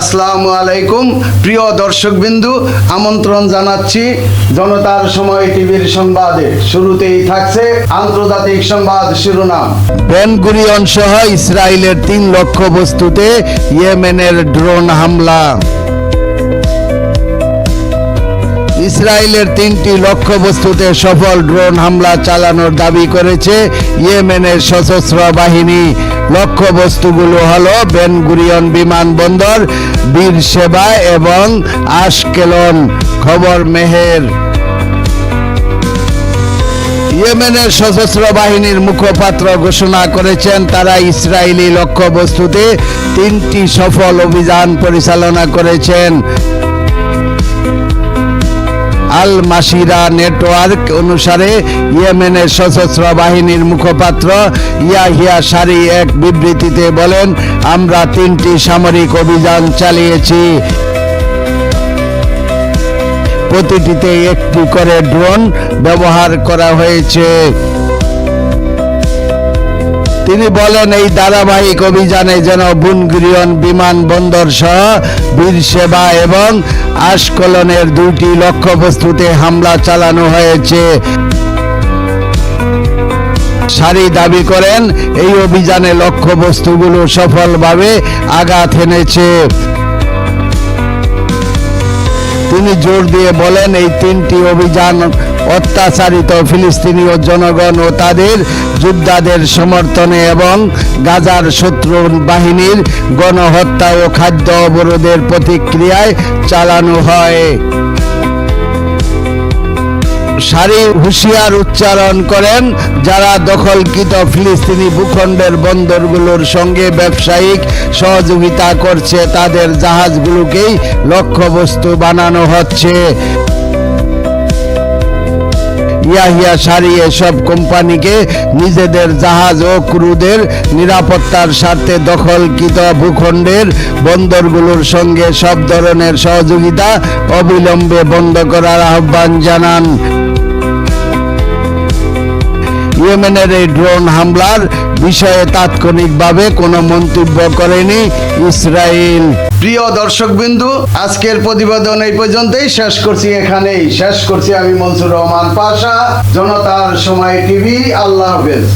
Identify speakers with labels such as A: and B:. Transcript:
A: আসসালামু আলাইকুম। প্রিয় দর্শকবিন্দু, আমন্ত্রণ জানাচ্ছি জনতার সময় টিভির সংবাদে। শুরুতেই থাকছে আন্তর্জাতিক সংবাদ শিরোনাম। বেন গুরিয়ন সহ ইসরায়েলের তিন লক্ষ্য বস্তুতে ইয়েমেনের ড্রোন হামলা। ইসরায়েলের তিনটি লক্ষ্যবস্তুতে সফল ড্রোন হামলা চালানোর দাবি করেছে ইয়েমেনের সশস্ত্র বাহিনী। লক্ষ্যবস্তুগুলো হলো বেন গুরিয়ন বিমানবন্দর, বীর সেবা এবং আশকেলন খবর মেহের। ইয়েমেনের সশস্ত্র বাহিনীর মুখপাত্র ঘোষণা করেছেন, তারা ইসরায়েলি লক্ষ্যবস্তুতে তিনটি সফল অভিযান পরিচালনা করেছেন। আল মাসিরা নেটওয়ার্ক অনুসারে ইয়েমেনের সশস্ত্র বাহিনীর মুখপাত্র ইয়াহিয়া সারি এক বিবৃতিতে বলেন, আমরা তিনটি সামরিক অভিযান চালিয়েছি। প্রতিটিতে একটি করে ড্রোন ব্যবহার করা হয়েছে। তিনি বলেন, এই ধারাবাহিক অভিযানে যেন বুনগুরিয়ন বিমানবন্দর সহ বীর সেবা এবং আশকলনের দুইটি লক্ষ্যবস্তুতে হামলা চালানো হয়েছে। সারি দাবি করেন, এই অভিযানে লক্ষ্যবস্তুগুলো সফলভাবে আঘাত এনেছে। তিনি জোর দিয়ে বলেন, এই তিনটি অভিযান অত্যাচারিত ফিলিস্তিনীয় জনগণ ও তাদের যোদ্ধাদের সমর্থনে এবং গাজার শত্রু বাহিনীর গণহত্যা ও খাদ্য অবরোধের প্রতিক্রিয়ায় চালানো হয়। সারি হুঁশিয়ার উচ্চারণ করেন, যারা দখলকৃত ফিলিস্তিনি ভূখণ্ডের বন্দরগুলোর সঙ্গে ব্যবসায়িক সহযোগিতা করছে, তাদের জাহাজগুলোকেই লক্ষ্যবস্তু বানানো হচ্ছে। ইয়াহিয়া সারি এসব কোম্পানিকে নিজেদের জাহাজ ও ক্রুদের নিরাপত্তার স্বার্থে দখলকৃত ভূখণ্ডের বন্দরগুলোর সঙ্গে সব ধরনের সহযোগিতা অবিলম্বে বন্ধ করার আহ্বান জানান। ইয়েমেনের এই ড্রোন হামলার বিষয়ে তাৎক্ষণিকভাবে কোনো মন্তব্য করেনি ইসরায়েল। প্রিয় দর্শকবিন্দু, আজকের প্রতিবেদন এই পর্যন্তই। শেষ করছি এখানেই। শেষ করছি আমি মনসুর রহমান পাশা, জনতার সময় টিভি। আল্লাহ হাফেজ।